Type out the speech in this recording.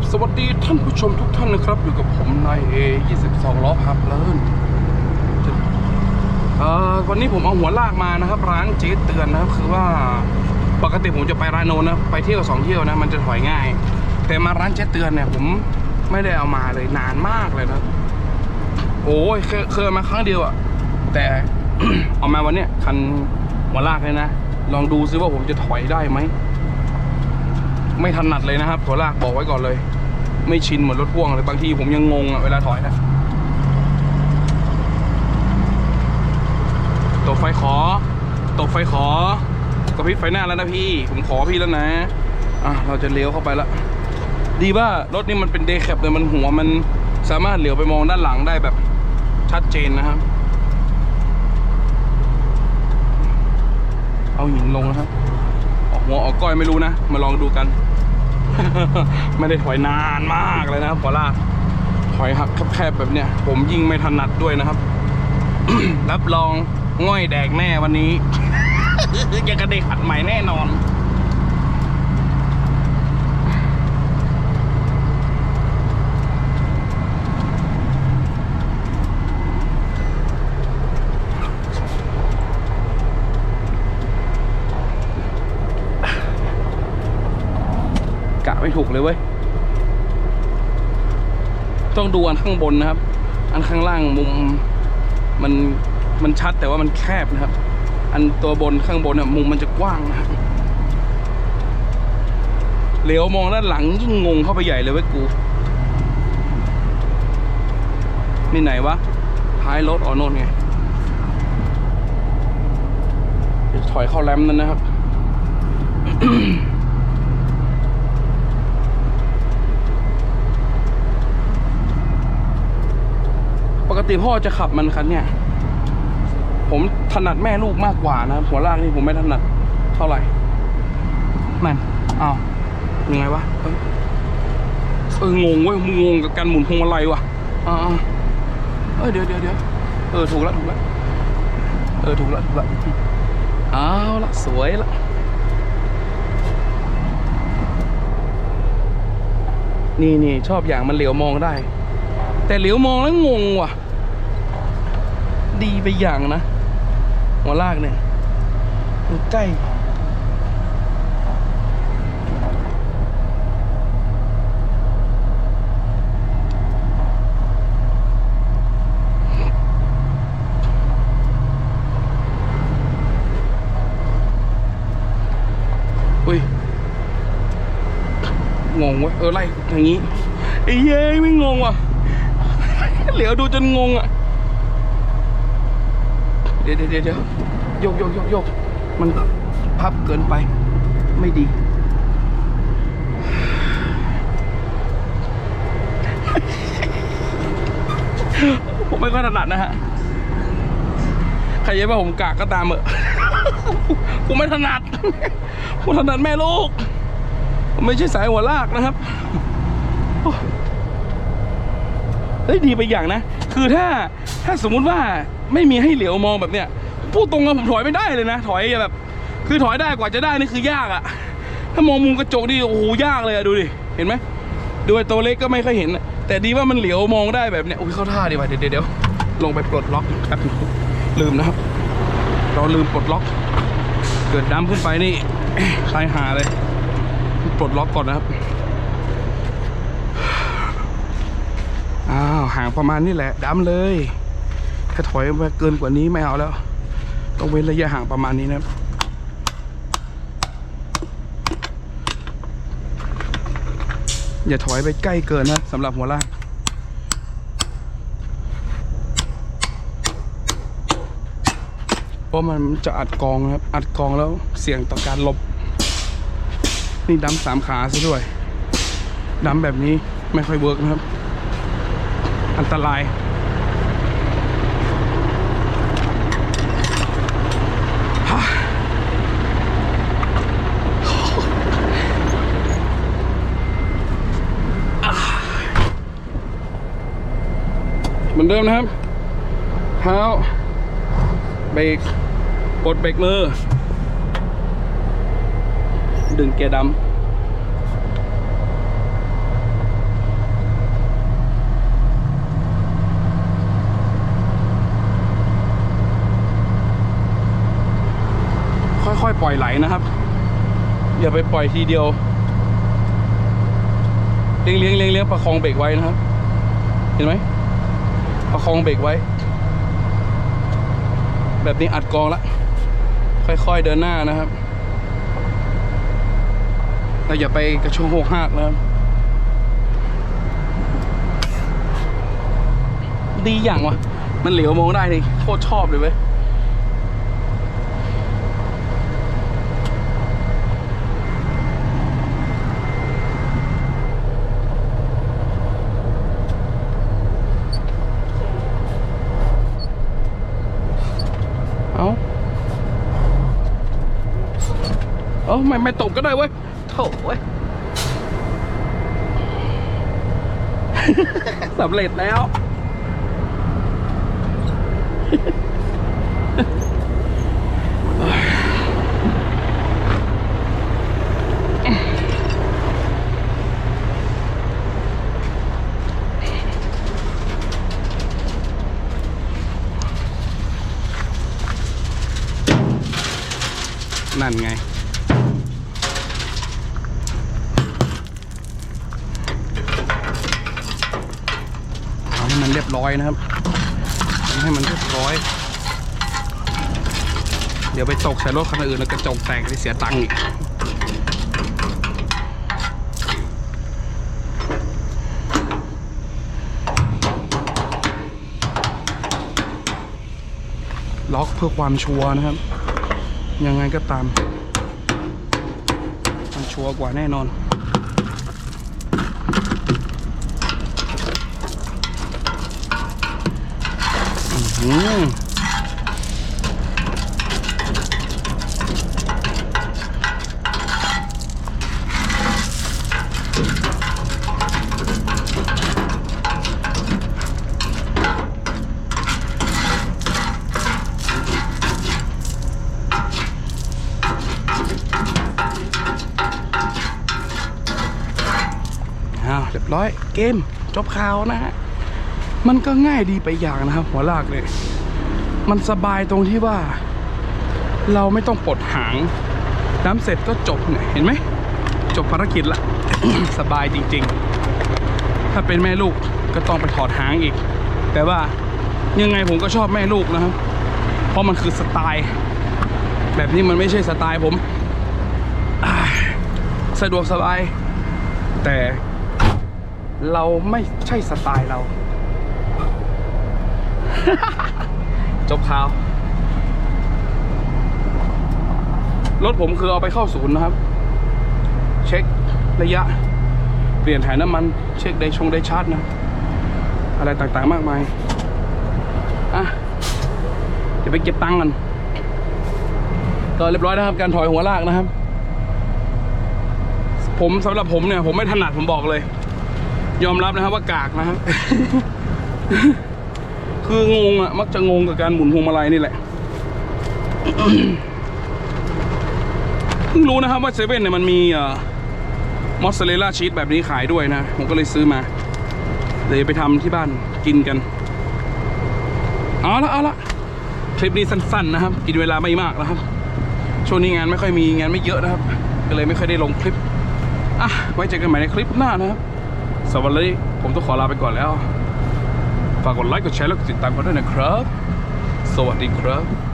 บสวัสดีท่านผู้ชมทุกท่านนะครับ อยู่กับผมนายเอ22 ล้อพับเลินเอ่อวันนี้ผมเอาหัวลากมานะครับ ร้านเจ๊เตือนนะครับ คือว่าปกติผมจะไปร้านโนนนะไปเที่ยวสองเที่ยวนะมันจะถอยง่าย แต่มาร้านเจ๊เตือนเนี่ยผมไม่ได้เอามาเลยนานมากเลยนะโอ้ยเคยเคยมาครั้งเดียวอะแต่เอามาวันเนี้ยคันหัวลากเลยนะ ลองดูซิว่าผมจะถอยได้ไหมไม่ถนัดเลยนะครับ หัวลากบอกไว้ก่อนเลย ไม่ชินเหมือนรถพ่วงเลยบางทีผมยังงงอะเวลาถอยนะตบไฟขอ ตบไฟขอกระพริบไฟหน้าแล้วนะพี่ ผมขอพี่แล้วนะ อะเราจะเลี้ยวเข้าไปละ ดีว่ารถนี่มันเป็นเดย์แคปเลยมันหัวมันสามารถเหลียวไปมองด้านหลังได้แบบชัดเจนนะครับ เอาหินลงนะครับ ออกหัวออกก้อยไม่รู้นะ มาลองดูกัน ไม่ได้ถอยนานมากเลยนะครับพอลาถอยหักแคบๆแบบเนี้ยผมยิ่งไม่ถนัดด้วยนะครับ รับรองง่อยแดกแน่วันนี้ยังกระเดกขัดใหม่แน่นอน กะไม่ถูก เลยเว้ย ต้องดูอันข้างบนนะครับ อันข้างล่างมุมมันมันชัดแต่ว่ามันแคบนะครับ อันตัวบนข้างบนเนี่ยมุมมันจะกว้างนะครับเหลียวมองด้านหลังยิ่งงงเข้าไปใหญ่เลยเว้ยกูนี่ไหนวะท้ายรถออโน่นไงถอยเข้าแรมนั่นนะครับ ติพ่อจะขับมันคันเนี่ย ผมถนัดแม่ลูกมากกว่านะหัวล่ากนี่ผมไม่ถนัดเท่าไหร่ นั่นอ้ายังไงวะ เอ้ยเอองงเว้ยมึงงงกับการหมุนพวงมาลัยวะอ่าเอ้ยเดี๋ยวเดี๋ยวเดี๋ยวเออถูกแล้วถูกแล้วเออถูกแล้วถูกแล้วเอาละสวยละนี่นี่ชอบอย่างมันเหลียวมองได้ แต่เหลียวมองแล้วงงว่ะ ดีไปอย่างนะ หัวลากเนี่ยมันใกล้อุ้ยงงเว้ยเออไล่อย่างงี้ไอ้เย้ไม่งงว่ะเหลียวดูจนงงอะ เดี๋ยวเดี๋ยวเดี๋ยวโยกโยกโยกโยกมันพับเกินไป ไม่ดี ผมไม่ค่อยถนัดนะฮะ ใครจะว่าผมกากก็ตามเถอผมไม่ถนัดผมถนัดแม่ลูก ผมไม่ใช่สายหัวลากนะครับเฮ้ยดีไปอย่างนะ คือถ้าถ้าสมมุติว่า ไม่มีให้เหลียวมองแบบเนี้ยพูดตรงกับผมถอยไม่ได้เลยนะ ถอยแบบ คือถอยได้กว่าจะได้นี่คือยากอะถ้ามองมุมกระจกดิโอ้โหยากเลยอะดูดิเห็นไหมดูไอ้ตัวเล็กก็ไม่ค่อยเห็น แต่ดีว่ามันเหลียวมองได้แบบเนี้ยอุ้ยเข้าท่าดีว่ะเดี๋ยวเดี๋ยวลงไปปลดล็อกครับลืมนะครับ เราลืมปลดล็อก เกิดดำขึ้นไปนี่ตายหาเลย ปลดล็อกก่อนนะครับอ้าวห่างประมาณนี้แหละดำเลย ถ้าถอยไปเกินกว่านี้ไม่เอาแล้ว ต้องเว้นระยะห่างประมาณนี้นะครับอย่าถอยไปใกล้เกินนะสำหรับหัวลากเพราะมันจะอัดกองนะครับ อัดกองแล้วเสี่ยงต่อการลบ นี่ดำสามขาซะด้วยดำแบบนี้ไม่ค่อยเวิร์กนะครับ อันตราย มือนเดิมนะครับ เท้า เบรกกดเบรกมือ ดึงเกียร์ดำค่อยๆ ปล่อยไหลนะครับ อย่าไปปล่อยทีเดียว เลี้ยงเลี้ยงเลี้ยงประคองเบรกไว้นะครับ เห็นไหม ประคองเบรกไว้ แบบนี้อัดกองละค่อยๆเดินหน้านะครับเราอย่าไปกระโชกหกหักนะครับดีอย่างวะมันเหลียวมองได้นี่โคตรชอบเลยเว้ย เอาเอา ไม่ไม่ตบก็ได้เว้ยโถเว้ยสำเร็จแล้ว นั่นไง เอาให้ มันเรียบร้อยนะครับทำให้มันเรียบร้อย เดี๋ยวไปตกใส่รถคันอื่นแล้วกระจกแตกได้เสียตังค์อีกล็อกเพื่อความชัวร์นะครับ ยังไงก็ตาม มันชัวร์กว่าแน่นอน อื้าวเรียบร้อยเกมจบข่าวนะฮะ มันก็ง่ายดีไปอย่างนะครับ หัวลากเลยมันสบายตรงที่ว่า เราไม่ต้องปลดหางน้ำเสร็จก็จบเนี่ยเห็นไหมจบภารกิจละ สบายจริง ๆ ถ้าเป็นแม่ลูกก็ต้องไปถอดหางอีก แต่ว่ายังไงผมก็ชอบแม่ลูกนะครับ เพราะมันคือสไตล์ แบบนี้มันไม่ใช่สไตล์ผม สะดวกสบาย แต่เราไม่ใช่สไตล์เรา จบข่าว รถผมคือเอาไปเข้าศูนย์นะครับ เช็คระยะ เปลี่ยนถ่ายน้ำมัน เช็คไดชงไดชาร์จนะ อะไรต่างๆมากมาย อะ เดี๋ยวไปเก็บตังค์กันก็เรียบร้อยนะครับ การถอยหัวลากนะครับ ผมสำหรับผมเนี่ย ผมไม่ถนัดผมบอกเลย ยอมรับนะครับว่ากากนะครับ คืองงอะมักจะงงกับการหมุนพวงมาลัยนี่แหละเพิ่งรู้นะครับว่าเซเว่นเนี่ยมันมีมอสซาเรลล่าชีสแบบนี้ขายด้วยนะ ผมก็เลยซื้อมา เดี๋ยวไปทำที่บ้านกินกัน เอาละเอาละคลิปนี้สั้นๆนะครับ กินเวลาไม่มากนะครับ ช่วงนี้งานไม่ค่อยมีงานไม่เยอะนะครับ ก็เลยไม่ค่อยได้ลงคลิป อะ ไว้เจอกันใหม่ในคลิปหน้านะครับสวัสดีผมต้องขอลาไปก่อนแล้ว ฝากกดไลค์กดแชร์แล้วกดติดตามกันด้วยนะครับ สวัสดีครับ